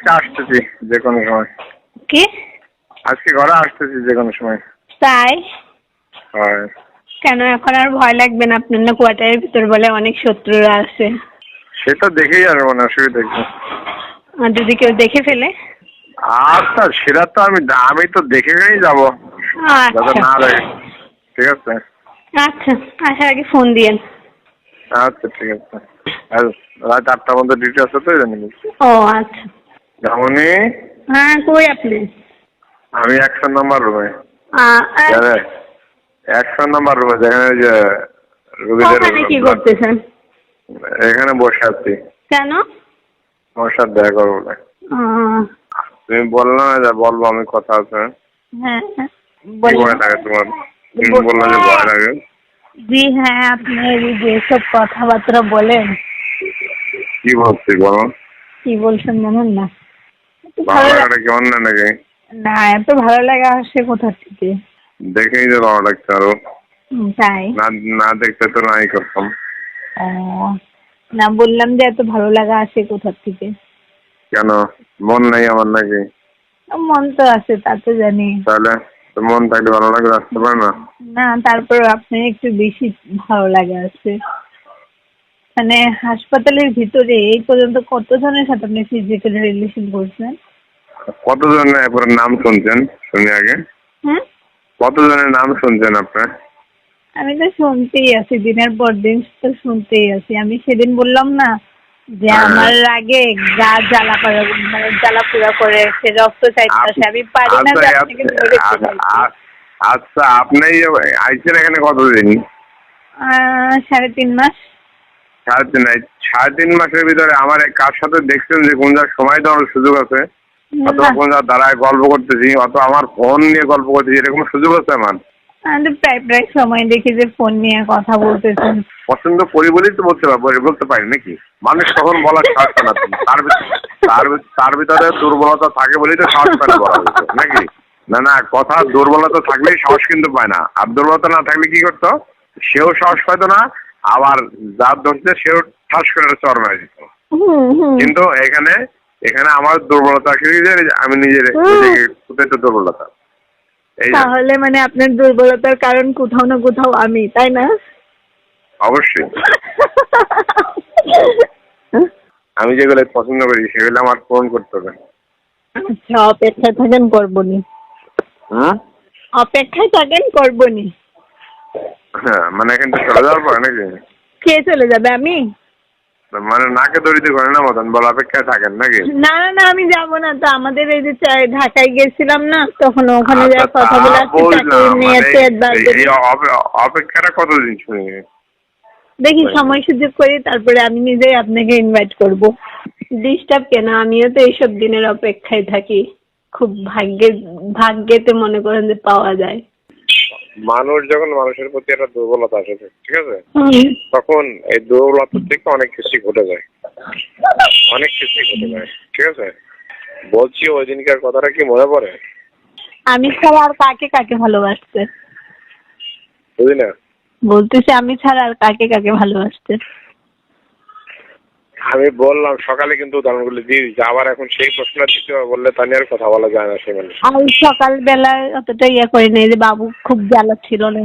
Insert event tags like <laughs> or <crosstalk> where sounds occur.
আজকে আসতেছি যে কোনো সময়। কি? আজকে ঘরে আসতেছি যে কোনো সময়। তাই? হয়। কেন? এখন আর ভয় লাগবে না আপনার না কোয়ার্টারের ভিতর বলে অনেক শত্রুরা আছে। সেটা দেখেই আর মানে অসুবিধা কি। আর যদি কেউ দেখে ফেলে? আচ্ছা সেটা তো আমি আমি তো দেখে যাব। যাতে আচ্ছা না দেখে। ঠিক আছে? আচ্ছা আসার আগে ফোন দিয়েন। আচ্ছা ঠিক আছে। আর রাত আটটার মধ্যে ডিউটি আছে তো জানি ও আচ্ছা। যেমনই হ্যাঁ কই আপনি? আমি একশো নম্বর রুমে। একশো নম্বর রুমে যেখানে যে রুগীদের কি করতেছেন? এখানে বসে আছি। কেন? তোমার সাথে দেখা করব বলে তুমি বললে না যে বলব আমি কথা আছে। হ্যাঁ হ্যাঁ, কি ভয় লাগে তোমার? তুমি বলুন। বললে যে ভয় লাগে। জি হ্যাঁ আপনি যেসব কথাবার্তা বলেন। কি বলছি বলো? কি বলছেন বলুন না। ভালো লাগাটা কেমন না নাকি না এত ভালো লাগা আসে কোথা থেকে? দেখেই যে ভালো লাগছে আরও। তাই? না না দেখতে তো নাই করতাম না বললাম যে এত ভালো লাগা আসে কোথা থেকে? কেন? মন নাই আমার নাকি? মন তো আছে তা তো জানি। তাহলে মন থাকলে ভালো লাগবে আসতে পারে না? না তারপর আপনার একটু বেশি ভালো লাগা আছে। মানে হাসপাতালের ভিতরে এই পর্যন্ত কত কতজনের সাথে আপনি ফিজিক্যাল রিলেশন করছেন? কতজন এরপরে নাম শুনছেন? শুনি আগে। হ্যাঁ কতজনের নাম শুনছেন আপনার? আমি তো শুনতেই আছি দিনের পর দিন তো শুনতেই আছি। আমি সেদিন বললাম না যে হ্যাঁ। আমার আগে গা জ্বালা মানে জ্বালা পুরা করে সে রক্ত চাইতেছে আমি পারি না যে আচ্ছা, আপনাকে ধরে আচ্ছা, ফেলাইতে। আ- আচ্ছা আপনি আইছেন এখানে কতদিন? সাড়ে তিন মাস। সাড়ে তিন সাড়ে তিন মাসের ভিতরে আমার কার সাথে দেখছেন যে কোন জায়গায় সময় দেওয়ার সুযোগ আছে? কোন জায়গায় দাঁড়ায় গল্প করতেছি অত আমার ফোন নিয়ে গল্প করতেছি এরকম সুযোগ আছে আমার? আমি প্রায় প্রায় সময় দেখি যে ফোন নিয়ে কথা বলতেছেন পছন্দ করি বলেই তো বলতে পারব বলতে পারি নাকি? মানুষ তখন বলার সাহস পায় না তার তার তার ভিতরে দুর্বলতা থাকে বলেই তো সাহস পায় না বলার নাকি? না না কথা দুর্বলতা থাকলেই সাহস কিন্তু পায় না। আর দুর্বলতা না থাকলে কি করতো? সেও সাহস পাইতো না আবার যার ধরছে সেও ঠাস করে চর মেরে দিত। কিন্তু এখানে এখানে আমার দুর্বলতা আমি নিজের কোথায় দুর্বলতা। তাহলে মানে আপনার দুর্বলতার কারণ কোথাও না কোথাও আমি তাই না? অবশ্যই। <laughs> আমি যেগুলো পছন্দ করি সেগুলো আমার পূরণ করতে হবে। আচ্ছা অপেক্ষায় থাকেন করবনি হুম অপেক্ষায় থাকেন করবনি হ্যাঁ মানে এখান থেকে চলে যাওয়ার পরে নাকি? কে চলে যাবে আমি? মানে নাকে দড়িতে করে না মতন বলা অপেক্ষায় থাকেন নাকি? না না না আমি যাব না। তো আমাদের এই যে ঢাকায় গেছিলাম না তখন ওখানে যা আচ্ছা, কথা বলে আসছি বুঝলাম, চাকরি নিয়ে মানে অপেক্ষাটা কতদিন শুনি? দেখি সময় সুযোগ করি তারপরে আমি নিজেই আপনাকে ইনভাইট করব। ডিস্টার্ব কেন? আমিও তো এইসব দিনের অপেক্ষায় থাকি। খুব ভাগ্যে ভাগ্যেতে মনে করেন যে পাওয়া যায়। মানুষ যখন মানুষের প্রতি একটা দুর্বলতা আসে ঠিক আছে? তখন এই দুর্বলতা থেকে অনেক কিছুই ঘটে যায়। অনেক কিছুই ঘটে যায় ঠিক আছে? বলছি ওই দিনকার কথাটা কি মনে পড়ে? আমি ছাড়া আর কাকে কাকে ভালোবাসতে? বুঝলি না? বলতেছি আমি ছাড়া আর কাকে কাকে ভালোবাসতে? আমি বললাম, সকালে কিন্তু উদাহরণগুলো দিয়ে দিচ্ছি আবার এখন সেই প্রশ্নটা দিতে বললে তা নিয়ে আর কথা বলা যায় না সেই মানুষ আমি সকাল বেলায় অতটা ইয়ে করি নাই যে বাবু খুব জ্বালা ছিল না।